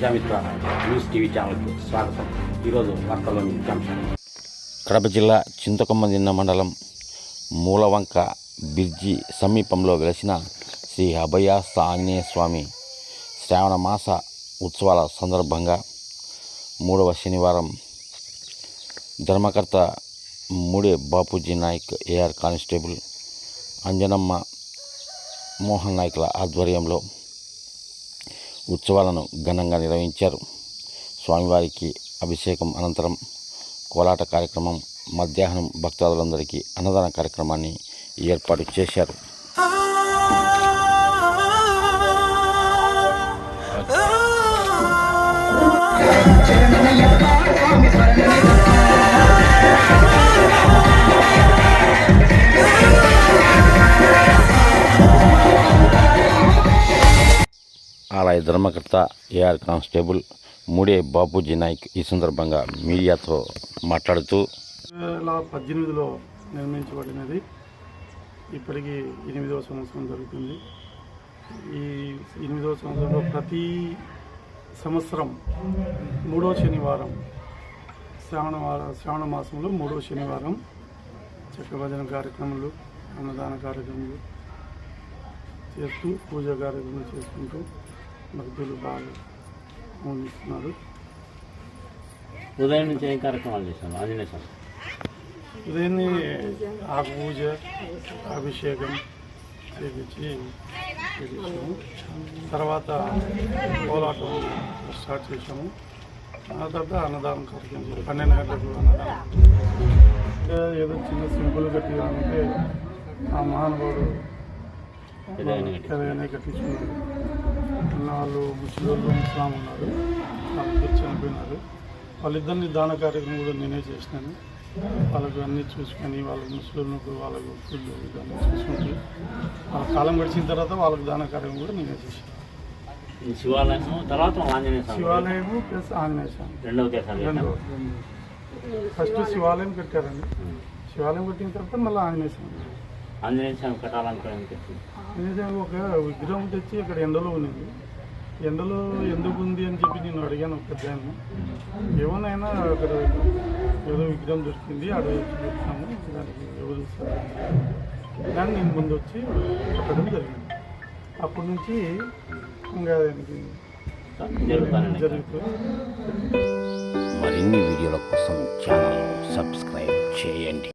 Prajamitra news TV ఛానల్కి స్వాగతం. ఈరోజు వార్తల్లోని ముఖ్యాంశాలు కడప జిల్లా చింతకొమ్మదిన్న మండలం మూలవంక బిర్జి సమీపంలో వెలసిన శ్రీ అభయాస్త ఆంజనేయ స్వామి శ్రావణ మాస ఉత్సవాల సందర్భంగా మూడవ శనివారం ధర్మకర్త మూడే బాపూజీ నాయక్ ఏఆర్ కానిస్టేబుల్ అంజనమ్మ మోహన్ నాయకుల ఆధ్వర్యంలో ఉత్సవాలను ఘనంగా నిర్వహించారు. స్వామివారికి అభిషేకం అనంతరం కోలాట కార్యక్రమం మధ్యాహ్నం భక్తాదులందరికీ అన్నదాన కార్యక్రమాన్ని ఏర్పాటు చేశారు. ఆలయ ధర్మకర్త ఏఆర్ కానిస్టేబుల్ మూడే బాపూజీ నాయక్ ఈ సందర్భంగా మీడియాతో మాట్లాడుతూ వేల పద్దెనిమిదిలో నిర్మించబడినది. ఇప్పటికి ఎనిమిదవ సంవత్సరం జరుగుతుంది. ఈ ఎనిమిదవ సంవత్సరంలో ప్రతి సంవత్సరం మూడో శనివారం శ్రావణ శ్రావణ మాసంలో మూడో శనివారం చక్రభజన కార్యక్రమాలు అన్నదాన కార్యక్రమాలు చేస్తూ పూజ కార్యక్రమాలు చేసుకుంటూ భక్తులు బాగా ఆనందిస్తున్నారు ఉదయం నుంచి ఏం కార్యక్రమాలు చేశాను ఆంజనేయ స్వామి. ఉదయాన్నే ఆకు పూజ అభిషేకం చేపించి చేపించాము. తర్వాత కోలాటం స్టార్ట్ చేసాము ఆ తర్వాత అన్నదానం కార్యక్రమం. పన్నెండు గంటలకు అన్నదానం. ఏదో చిన్న సింపుల్ ఉంటే ఆ మహానుభావుడు కట్టించుకున్నారు ఉన్న వాళ్ళు ముస్లింలు ముస్లాం ఉన్నారు. వాళ్ళిద్దరు చనిపోయినారు. వాళ్ళిద్దరిని దాన కార్యక్రమం కూడా నేనే చేసినాను. వాళ్ళకు అన్నీ చూసుకొని వాళ్ళ ముస్లింలకు వాళ్ళకు ఫుడ్ ఇవన్నీ చూసుకుంటూ వాళ్ళ కాలం గడిచిన తర్వాత వాళ్ళకు దాన కార్యక్రమం కూడా నేనే చేశాను. తర్వాత ఆంజనేయ శివాలయము ప్లస్ ఆంజనేయ స్వామి. రెండవ ఫస్ట్ శివాలయం కట్టారండి. శివాలయం కట్టిన తర్వాత మళ్ళీ ఆంజనేయ స్వామి. ఆంజనేయ స్వామి కట్టాలనుకోవడం నిజంగా ఒక విగ్రహం తెచ్చి ఇక్కడ ఎండలో ఉన్నది. ఎండలో ఎందుకు ఉంది అని చెప్పి నేను అడిగాను ఒక పెద్దాయన ఏమోనైనా అక్కడ ఏదో విగ్రహం దొరికింది వచ్చి చెప్తాము దానికి ఎవరు దాన్ని నేను ముందు వచ్చి కట్టడం జరిగింది. అప్పటి నుంచి ఇంకా దానికి జరుగుతుంది మరిన్ని వీడియోల కోసం ఛానల్ సబ్స్క్రైబ్ చేయండి.